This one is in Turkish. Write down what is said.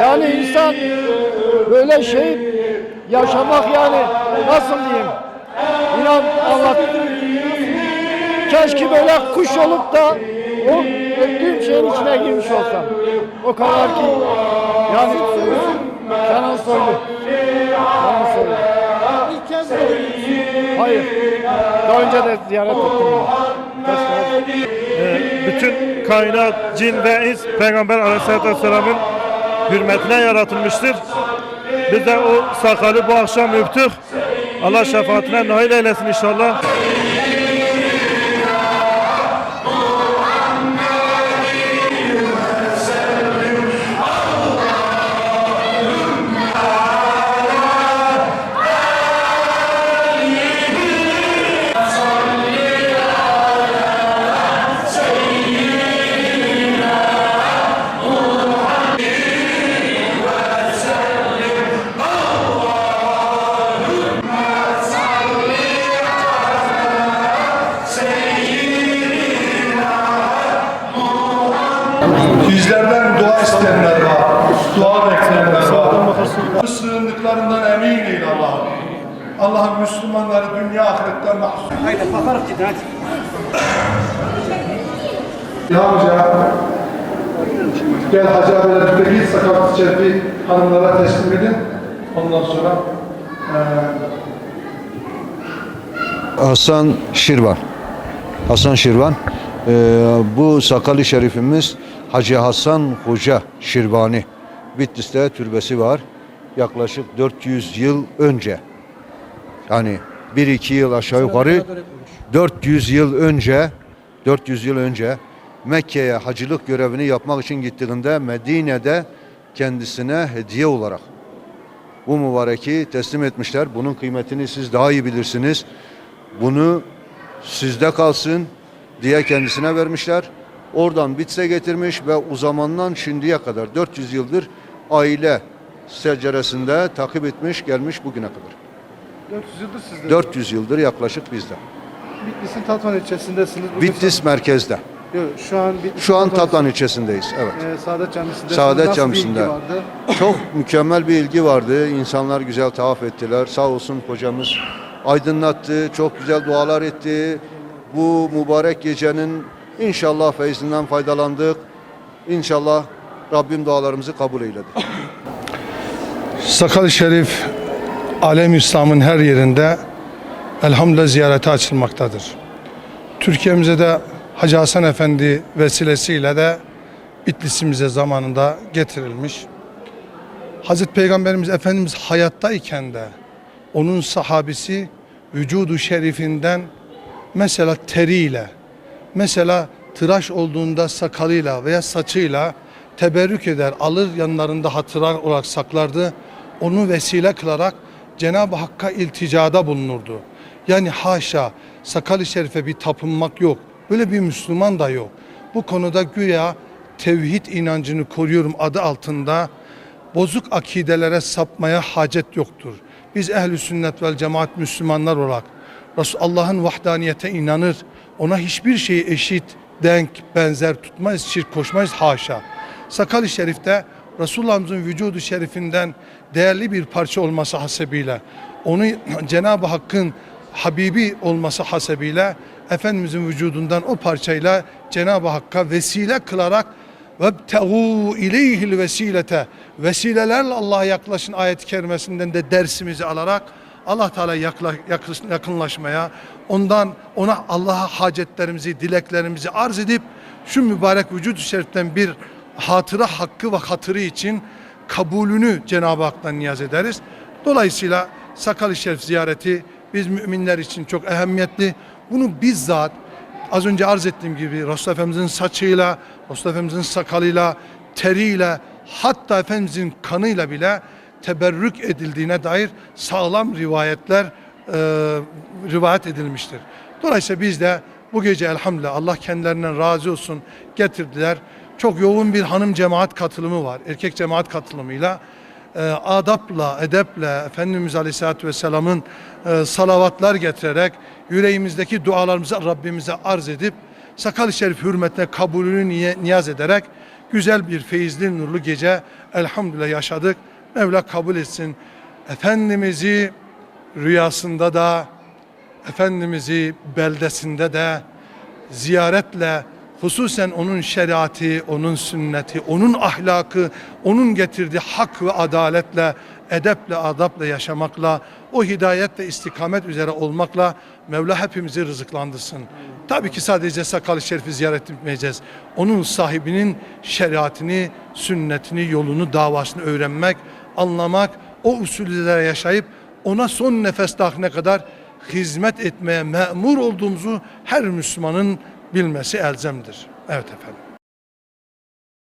Yani insan böyle şey yaşamak yani nasıl diyeyim? İnan Allah. Keşke böyle kuş olup da o öldüğüm şeyin içine girmiş olsam. O kadar ki yani Kenan Soylu. Kenan Soylu. İlk kez? Hayır. Daha önce de ziyaret ettim. Ee, bütün kainat, cin ve ins Peygamber Aleyhisselatü Vesselam'ın hürmetine yaratılmıştır. Biz de o sakalı bu akşam öptük. Allah şefaatine nail eylesin inşallah. Bizlerden dua isteyenler var. Dua bekleyenler var. Sığındıklarından emin değil Allah'ım. Allah'ım Müslümanları dünya ahiretten mahsus. Ya Hoca, gel Hacı abiyle birlikte git sakat çerpi hanımlara teslim edin. Ondan sonra eee Hasan Şirvan. Hasan Şirvan. Ee, bu sakalı şerifimiz Hacı Hasan Hoca Şirvani. Bitlis'te türbesi var. Yaklaşık 400 yıl önce. Yani 1-2 yıl aşağı yukarı 400 yıl önce 400 yıl önce Mekke'ye hacılık görevini yapmak için gittiğinde Medine'de kendisine hediye olarak bu mübareki teslim etmişler. Bunun kıymetini siz daha iyi bilirsiniz. Bunu sizde kalsın diye kendisine vermişler. Oradan Bits'e getirmiş ve o zamandan şimdiye kadar 400 yıldır aile seceresinde takip etmiş gelmiş bugüne kadar. 400 yıldır sizde. 400 yıldır yaklaşık bizde. Bitlis'in Tatvan ilçesindesiniz. Bugün Bitlis merkezde. Yok, şu an Bitlis Şu an Tatvan Tatvan ilçesindeyiz. Evet. Ee, Saadet Camisi'nde. Saadet Camisi'nde. Çok mükemmel bir ilgi vardı. İnsanlar güzel tavaf ettiler. Sağ olsun hocamız aydınlattı. Çok güzel dualar etti. Bu mübarek gecenin inşallah feyzinden faydalandık. İnşallah Rabbim dualarımızı kabul eyledi. Sakalı Şerif alem İslam'ın her yerinde elhamdülillah ziyarete açılmaktadır. Türkiye'mize de Hacı Hasan Efendi vesilesiyle de Bitlis'imize zamanında getirilmiş. Hazreti Peygamberimiz Efendimiz hayattayken de onun sahabisi vücudu şerifinden mesela teriyle, mesela tıraş olduğunda sakalıyla veya saçıyla teberrük eder, alır yanlarında hatıra olarak saklardı. Onu vesile kılarak Cenab-ı Hakk'a ilticada bulunurdu. Yani haşa sakal-ı şerife bir tapınmak yok. Böyle bir Müslüman da yok. Bu konuda güya tevhid inancını koruyorum adı altında bozuk akidelere sapmaya hacet yoktur. Biz ehli sünnet vel cemaat Müslümanlar olarak Allah'ın vahdaniyete inanır. Ona hiçbir şeyi eşit, denk, benzer tutmayız, şirk koşmayız haşa. Sakal-ı şerifte Resulullah'ımızın vücudu şerifinden değerli bir parça olması hasebiyle, onu Cenab-ı Hakk'ın Habibi olması hasebiyle Efendimizin vücudundan o parçayla Cenab-ı Hakk'a vesile kılarak وَبْتَغُوا اِلَيْهِ الْوَسِيلَةَ Vesilelerle Allah'a yaklaşın ayet-i kerimesinden de dersimizi alarak Allah Teala yakınlaşmaya, ondan ona Allah'a hacetlerimizi, dileklerimizi arz edip şu mübarek vücut-u şeriften bir hatıra hakkı ve hatırı için kabulünü Cenab-ı Hak'tan niyaz ederiz. Dolayısıyla Sakal-ı Şerif ziyareti biz müminler için çok ehemmiyetli. Bunu bizzat az önce arz ettiğim gibi Resulullah Efendimizin saçıyla, Resulullah Efendimizin sakalıyla, teriyle, hatta Efendimizin kanıyla bile teberrük edildiğine dair sağlam rivayetler e, rivayet edilmiştir. Dolayısıyla biz de bu gece elhamdülillah Allah kendilerinden razı olsun getirdiler. Çok yoğun bir hanım cemaat katılımı var. Erkek cemaat katılımıyla e, adapla, edeple Efendimiz Aleyhisselatü Vesselam'ın e, salavatlar getirerek yüreğimizdeki dualarımızı Rabbimize arz edip sakal-ı şerif hürmetine kabulünü niyaz ederek güzel bir feyizli nurlu gece elhamdülillah yaşadık. Mevla kabul etsin. Efendimiz'i rüyasında da, Efendimiz'i beldesinde de ziyaretle hususen onun şeriatı, onun sünneti, onun ahlakı, onun getirdiği hak ve adaletle, edeple, adapla yaşamakla, o hidayetle istikamet üzere olmakla Mevla hepimizi rızıklandırsın. Tabii ki sadece sakal Şerif'i ziyaret etmeyeceğiz. Onun sahibinin şeriatını, sünnetini, yolunu, davasını öğrenmek, anlamak, o usullere yaşayıp ona son nefes dahine kadar hizmet etmeye memur olduğumuzu her Müslümanın bilmesi elzemdir. Evet efendim.